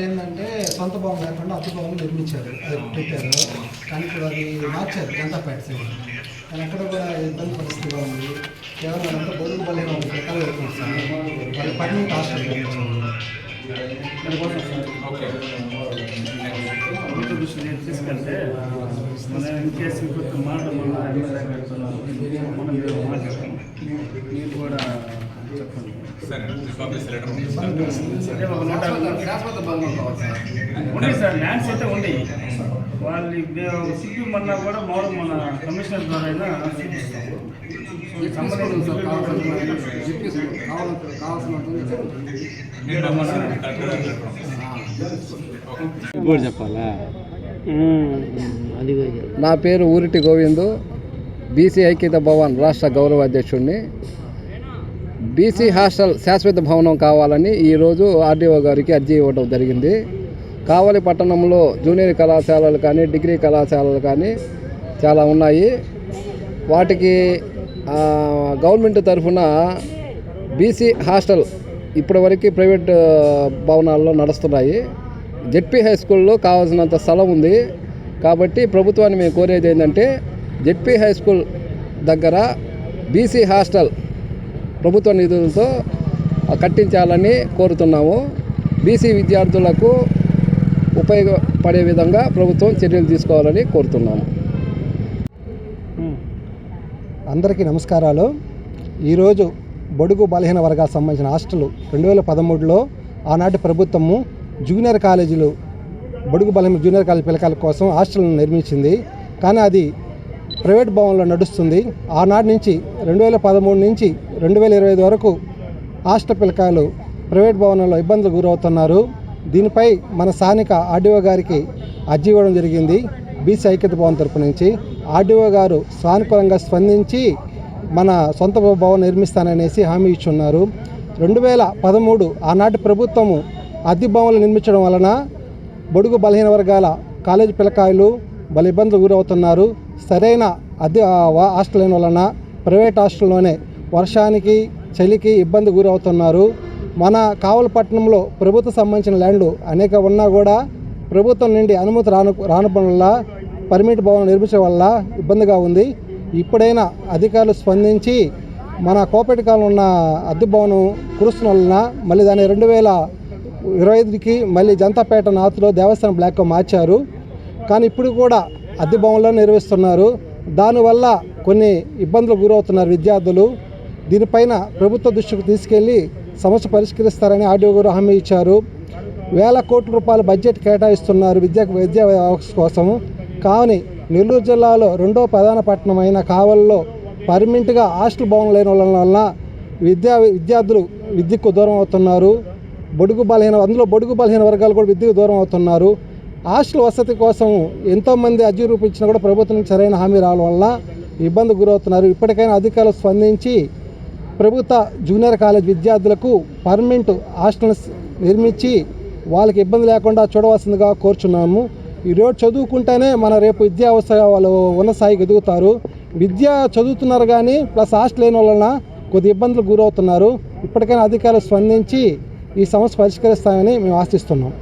అంటే ఏంటంటే సొంత భవనం లేకుండా అద్దె భవనం నిర్మించారు. అది పెట్టారు. కానీ ఇప్పుడు అది మార్చారు జనతాపేట సైడ్. కానీ అక్కడ కూడా ఇబ్బంది పరిస్థితిగా ఉంది. కేవలం అంతా బొడుగు బలైన వాళ్ళు ప్రకారం సార్. వాళ్ళు పర్మనెంట్ తీసుకెళ్తే మన కేసు ఇప్పుడు మాట మన ఎమ్మెల్యే పెడుతున్నాం మనం మాట్లాడతాం మీరు కూడా ఉంది సార్ ల్యాండ్స్ అయితే ఉంది వాళ్ళు చూపిమన్నా కూడా మామూలు మన కమిషనర్ ద్వారా అయినా చెప్పాలా నా పేరు ఊరిటి గోవిందు. బీసీ ఐక్యత భవన్ రాష్ట్ర గౌరవ అధ్యక్షుడిని. బీసీ హాస్టల్ శాశ్వత భవనం కావాలని ఈరోజు ఆర్డీఓ గారికి అర్జీ ఇవ్వడం జరిగింది. కావలి పట్టణంలో జూనియర్ కళాశాలలు కానీ డిగ్రీ కళాశాలలు కానీ చాలా ఉన్నాయి. వాటికి గవర్నమెంట్ తరఫున బీసీ హాస్టల్ ఇప్పటివరకు ప్రైవేట్ భవనాల్లో నడుస్తున్నాయి. జెడ్పీ హై స్కూల్లో కావాల్సినంత స్థలం ఉంది. కాబట్టి ప్రభుత్వాన్ని మేము కోరేది ఏంటంటే జెడ్పీ హై స్కూల్ దగ్గర బీసీ హాస్టల్ ప్రభుత్వ నిధులతో కట్టించాలని కోరుతున్నాము. బీసీ విద్యార్థులకు ఉపయోగపడే విధంగా ప్రభుత్వం చర్యలు తీసుకోవాలని కోరుతున్నాము. అందరికీ నమస్కారాలు. ఈరోజు బడుగు బలహీన వర్గాలకు సంబంధించిన హాస్టల్ రెండు వేల పదమూడులో ఆనాటి ప్రభుత్వము జూనియర్ కాలేజీలు బడుగు బలహీన జూనియర్ కాలేజ్ పిల్లకాయల కోసం హాస్టల్ను నిర్మించింది. కానీ అది ప్రైవేట్ భవన్లో నడుస్తుంది. ఆనాటి నుంచి రెండు వేల పదమూడు నుంచి రెండు వేల ఇరవై ఐదు వరకు హాస్టల్ పిల్లకాయలు ప్రైవేట్ భవనంలో ఇబ్బందులు గురవుతున్నారు. దీనిపై మన స్థానిక ఆర్డీఓ గారికి అర్జీ ఇవ్వడం జరిగింది. బీసీ ఐక్యత భవన్ తరపు నుంచి ఆర్డీఓ గారు సానుకూలంగా స్పందించి మన సొంత భవనం నిర్మిస్తాననేసి హామీ ఇచ్చున్నారు. రెండు వేల పదమూడు ఆనాటి ప్రభుత్వము అద్దె భవనాలు నిర్మించడం వలన బడుగు బలహీన వర్గాల కాలేజీ పిల్లకాయలు బల ఇబ్బందులు గురవుతున్నారు. సరైన అద్దె హాస్టల్ లేని వలన ప్రైవేట్ హాస్టల్లోనే వర్షానికి చలికి ఇబ్బంది గురవుతున్నారు. మన కావలపట్నంలో ప్రభుత్వ సంబంధించిన ల్యాండ్లు అనేక ఉన్నా కూడా ప్రభుత్వం నుండి అనుమతి రాను రాను వల్ల పర్మిట్ భవనం నిర్మించడం వల్ల ఇబ్బందిగా ఉంది. ఇప్పుడైనా అధికారులు స్పందించి మన కోపేట కాలం ఉన్న అద్దె భవనం కురుస్తున్న వలన మళ్ళీ దాన్ని రెండు వేల ఇరవై ఐదుకి మళ్ళీ జనతాపేట నార్త్లో దేవస్థానం బ్లాక్గా మార్చారు. కానీ ఇప్పుడు కూడా అద్దె భవనంలో నిర్వహిస్తున్నారు. దానివల్ల కొన్ని ఇబ్బందులు గురవుతున్నారు విద్యార్థులు. దీనిపైన ప్రభుత్వ దృష్టికి తీసుకెళ్ళి సమస్య పరిష్కరిస్తారని ఆర్డీఓ గారు హామీ ఇచ్చారు. వేల కోట్ల రూపాయల బడ్జెట్ కేటాయిస్తున్నారు విద్య విద్యా వ్యవస్థ కోసం. కావని నెల్లూరు జిల్లాలో రెండో ప్రధాన పట్టణం అయిన కావల్లో పర్మనెంట్గా హాస్టల్ భవనం లేని వల్ల వలన విద్యా విద్యార్థులు విద్యకు దూరం అవుతున్నారు. బొడుగు బలహీన అందులో బొడుగు బలహీన వర్గాలు కూడా విద్యకు దూరం అవుతున్నారు. హాస్టల్ వసతి కోసం ఎంతోమంది అర్జీ రూపించినా కూడా ప్రభుత్వం నుంచి సరైన హామీ రావడం వల్ల ఇబ్బంది గురవుతున్నారు. ఇప్పటికైనా అధికారులు స్పందించి ప్రభుత్వ జూనియర్ కాలేజ్ విద్యార్థులకు పర్మనెంట్ హాస్టల్స్ నిర్మించి వాళ్ళకి ఇబ్బంది లేకుండా చూడవలసిందిగా కోరుచున్నాము. ఈరోజు చదువుకుంటేనే మన రేపు విద్యా వాళ్ళు ఉన్న స్థాయికి ఎదుగుతారు. విద్య చదువుతున్నారు కానీ ప్లస్ హాస్టల్ లేని వలన కొద్ది ఇబ్బందులు గురవుతున్నారు. ఇప్పటికైనా అధికారులు స్పందించి ఈ సమస్య పరిష్కరిస్తామని మేము ఆశిస్తున్నాం.